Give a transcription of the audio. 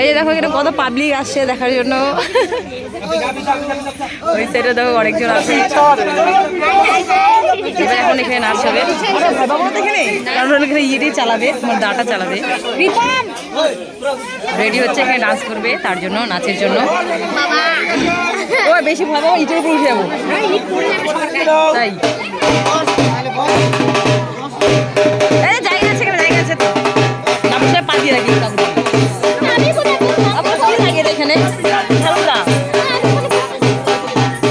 এই যে দেখো, এখানে কত পাবলিক আসছে দেখার জন্য। ওই সাইডে দেখো অনেকজন আছে। এখন এখানে নাচ হবে। কারণ এখানে ইয়েটি চালাবে, তোমার দাটা চালাবে। রেডি হচ্ছে, এখানে ডান্স করবে, তার জন্য, নাচের জন্য। বেশি ভালো ইটের উপর উঠে যাব। তাই। জায়গা আছে তো। এখানে